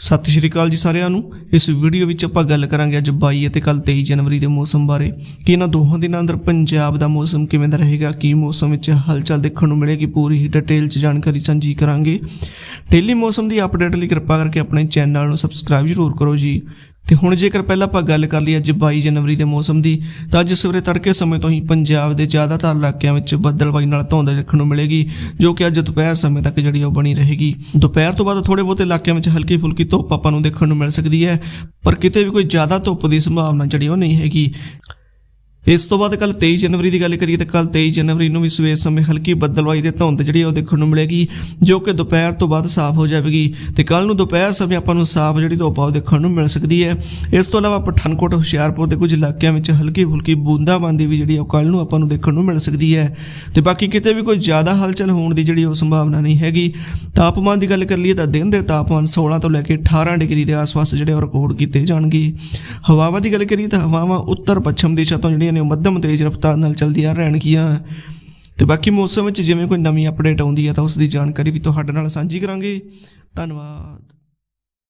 ਸਤਿ ਸ਼੍ਰੀ ਅਕਾਲ ਜੀ ਸਾਰਿਆਂ ਨੂੰ। ਇਸ ਵੀਡੀਓ ਵਿੱਚ ਆਪਾਂ ਗੱਲ ਕਰਾਂਗੇ ਅੱਜ 22 ਅਤੇ ਕੱਲ 23 ਜਨਵਰੀ ਦੇ ਮੌਸਮ ਬਾਰੇ। ਕਿ ਇਹਨਾਂ ਦੋਹਾਂ ਦਿਨਾਂ ਅੰਦਰ ਪੰਜਾਬ ਦਾ ਮੌਸਮ ਕਿਵੇਂ ਦਾ ਰਹੇਗਾ, ਕੀ ਮੌਸਮ ਵਿੱਚ ਹਲਚਲ ਦੇਖਣ ਨੂੰ ਮਿਲੇਗੀ, ਪੂਰੀ ਹੀ ਡਿਟੇਲ 'ਚ ਜਾਣਕਾਰੀ ਸਾਂਝੀ ਕਰਾਂਗੇ। ਡੇਲੀ ਮੌਸਮ ਦੀ ਅਪਡੇਟ ਲਈ ਕਿਰਪਾ ਕਰਕੇ ਆਪਣੇ ਚੈਨਲ ਨੂੰ ਸਬਸਕ੍ਰਾਈਬ ਜ਼ਰੂਰ ਕਰੋ ਜੀ। ਤੇ ਹੁਣ ਜੇਕਰ ਪਹਿਲਾਂ ਆਪਾਂ ਗੱਲ ਕਰ ਲਈ ਅੱਜ 22 ਜਨਵਰੀ ਦੇ ਮੌਸਮ ਦੀ, ਤਾਂ ਅੱਜ ਸਵੇਰੇ ਤੜਕੇ ਸਮੇਂ ਤੋਂ ਹੀ ਪੰਜਾਬ ਦੇ ਜ਼ਿਆਦਾਤਰ ਇਲਾਕਿਆਂ ਵਿੱਚ ਬੱਦਲਬਾਈ ਨਾਲ ਧੁੰਦ ਦੇਖਣ ਨੂੰ ਮਿਲੇਗੀ, ਜੋ ਕਿ ਅੱਜ ਦੁਪਹਿਰ ਸਮੇਂ ਤੱਕ ਜਿਹੜੀ ਉਹ ਬਣੀ ਰਹੇਗੀ। ਦੁਪਹਿਰ ਤੋਂ ਬਾਅਦ ਥੋੜੇ ਬਹੁਤੇ ਇਲਾਕਿਆਂ ਵਿੱਚ ਹਲਕੀ ਫੁਲਕੀ ਧੁੱਪ ਆਪਾਂ ਨੂੰ ਦੇਖਣ ਨੂੰ ਮਿਲ ਸਕਦੀ ਹੈ, ਪਰ ਕਿਤੇ ਵੀ ਕੋਈ ਜ਼ਿਆਦਾ ਧੁੱਪ ਦੀ ਸੰਭਾਵਨਾ ਜਿਹੜੀ ਉਹ ਨਹੀਂ ਹੈਗੀ। ਇਸ ਤੋਂ ਬਾਅਦ ਕੱਲ 23 ਜਨਵਰੀ ਦੀ ਗੱਲ ਕਰੀਏ ਤਾਂ ਕੱਲ 23 ਜਨਵਰੀ ਨੂੰ ਵੀ ਸਵੇਰ ਸਮੇਂ ਹਲਕੀ ਬੱਦਲਵਾਈ ਤੇ ਧੁੰਦ ਜਿਹੜੀ ਉਹ ਦੇਖਣ ਨੂੰ ਮਿਲੇਗੀ, ਜੋ ਕਿ ਦੁਪਹਿਰ ਤੋਂ ਬਾਅਦ ਸਾਫ਼ ਹੋ ਜਾਵੇਗੀ ਤੇ ਕੱਲ ਨੂੰ ਦੁਪਹਿਰ ਸਮੇਂ ਆਪਾਂ ਨੂੰ ਸਾਫ਼ ਜਿਹੜੀ ਧੁੱਪ ਆ ਉਹ ਦੇਖਣ ਨੂੰ ਮਿਲ ਸਕਦੀ ਹੈ। ਇਸ ਤੋਂ ਇਲਾਵਾ ਪਠਾਨਕੋਟ, ਹੁਸ਼ਿਆਰਪੁਰ ਦੇ ਕੁਝ ਇਲਾਕਿਆਂ ਵਿੱਚ ਹਲਕੀ ਫੁਲਕੀ ਬੂੰਦਾਬਾਂਦੀ ਵੀ ਜਿਹੜੀ ਉਹ ਕੱਲ ਨੂੰ ਆਪਾਂ ਨੂੰ ਦੇਖਣ ਨੂੰ ਮਿਲ ਸਕਦੀ ਹੈ। ਤੇ ਬਾਕੀ ਕਿਤੇ ਵੀ ਕੋਈ ਜ਼ਿਆਦਾ ਹਲਚਲ ਹੋਣ ਦੀ ਜਿਹੜੀ ਉਹ ਸੰਭਾਵਨਾ ਨਹੀਂ ਹੈਗੀ। ਤਾਪਮਾਨ ਦੀ ਗੱਲ ਕਰ ਲਈਏ ਤਾਂ ਦਿਨ ਦੇ ਤਾਪਮਾਨ 16 ਤੋਂ ਲੈ ਕੇ 18 ਡਿਗਰੀ ਦੇ ਆਸ-ਪਾਸ ਜਿਹੜੇ ਉਹ ਰਿਕਾਰਡ ਕੀਤੇ ਜਾਣਗੇ। ਹਵਾਵਾਂ ਦੀ ਗੱਲ ਕਰੀਏ ਤਾਂ ਹਵਾਵਾਂ ਉੱਤਰ ਪੱਛਮ ਦਿਸ਼ਾ ਤੋਂ ਜਿਹੜੀਆਂ ਨੇ ਉਹ ਮੱਧਮ ਤੇਜ਼ ਰਫ਼ਤਾਰ ਨਾਲ ਚੱਲਦੀਆਂ ਰਹਿਣਗੀਆਂ। ਤੇ ਬਾਕੀ ਮੌਸਮ ਵਿੱਚ ਜਿਵੇਂ ਕੋਈ ਨਵੀਂ ਅਪਡੇਟ ਆਉਂਦੀ ਹੈ ਤਾਂ ਉਸ ਦੀ ਜਾਣਕਾਰੀ ਵੀ ਤੁਹਾਡੇ ਨਾਲ ਸਾਂਝੀ ਕਰਾਂਗੇ। ਧੰਨਵਾਦ।